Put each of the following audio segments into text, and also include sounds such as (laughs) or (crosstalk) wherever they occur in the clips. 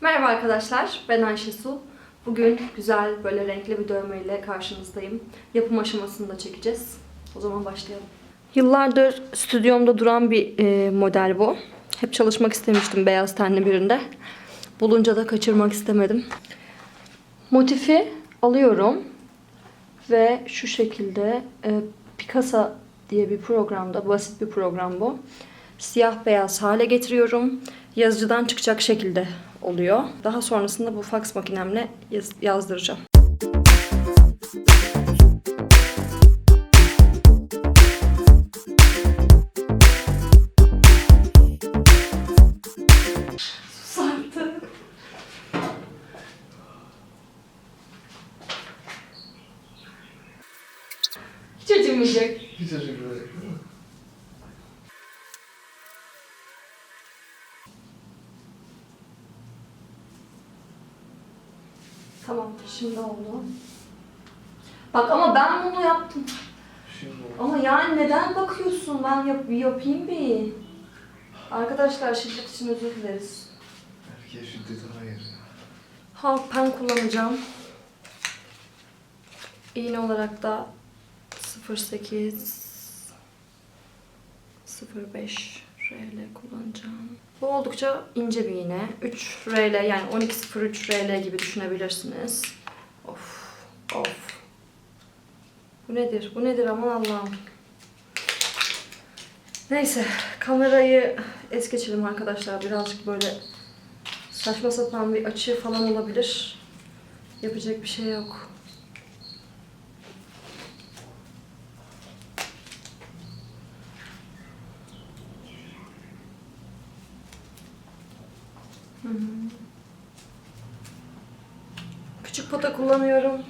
Merhaba arkadaşlar, ben Ayşe Su. Bugün güzel, böyle renkli bir dövmeyle karşınızdayım. Yapım aşamasını da çekeceğiz. O zaman başlayalım. Yıllardır stüdyomda duran bir e, model bu. Hep çalışmak istemiştim beyaz tenli birinde. Bulunca da kaçırmak istemedim. Motifi alıyorum ve şu şekilde e, Picasa diye bir programda, basit bir program bu. Siyah beyaz hale getiriyorum. Yazıcıdan çıkacak şekilde oluyor. Daha sonrasında bu fax makinemle yaz- yazdıracağım. Hiç acımayacak. Hiç acımayacak değil mi? Tamam, şimdi oldu. Bak ama ben bunu yaptım. Şimdi oldu. Ama yani neden bakıyorsun? Ben yap yapayım bir. Arkadaşlar şiddet için özür dileriz. Erkeğe şiddete hayır. Halk pen kullanacağım. İğne olarak da 08 05 RL kullanacağım. Bu oldukça ince bir iğne. 3 RL yani 1203 RL gibi düşünebilirsiniz. Of of. Bu nedir? Bu nedir aman Allah'ım. Neyse kamerayı es geçelim arkadaşlar. Birazcık böyle saçma sapan bir açı falan olabilir. Yapacak bir şey yok. Hı. Küçük pota kullanıyorum.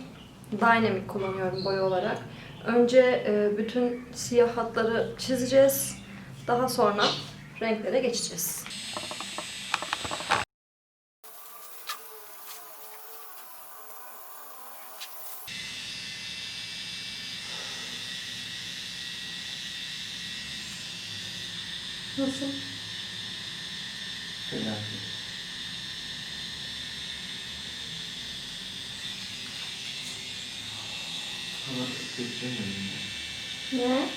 Dynamic kullanıyorum boya olarak. Önce e, bütün siyah hatları çizeceğiz. Daha sonra renklere geçeceğiz. Nasıl? Fena değil. Beklemiyorum ya. Ne?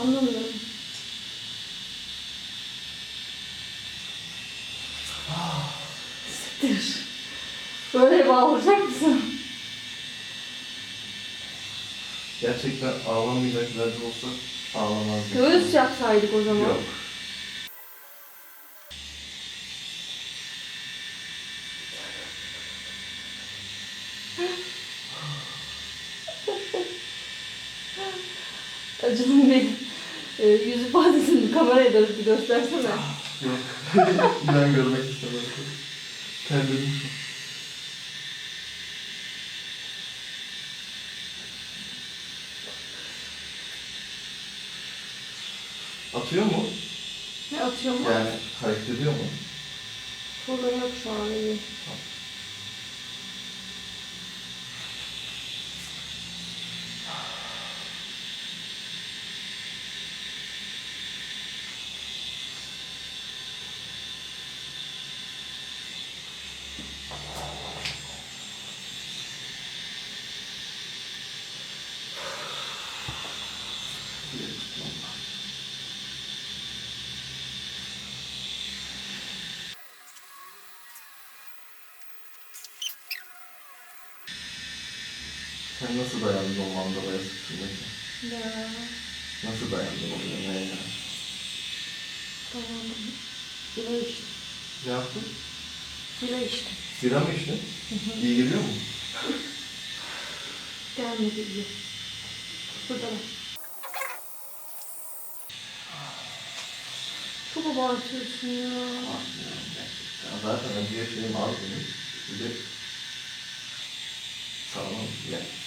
Anlamıyorum. Siktir. Böyle bağlayacak mısın? Gerçekten ağlamayacak derdi olsa ağlamazdım. Göğüs yapsaydık o zaman. Yok. Acının bir e, yüz ifadesini kameraya dönüp bir göstersene. Yok. (laughs) ben görmek istemem. Terledim şu an. Atıyor mu? Ne atıyor mu? Yani hareket ediyor mu? Sorun yok şu an iyi. Sen nasıl dayandın o mandalaya sıktığındaki? Ya Nasıl dayandın oraya neye ya? tamam. Bira içtim. Ne yaptın? Bira içtim. Bira mı içtin? İyi geliyor mu? Gelmedi iyi. Burada bak. Abartıyorsun ya. Bakmıyorum gerçekten. Zaten acıya şeyim az benim. Bir de sağlam yani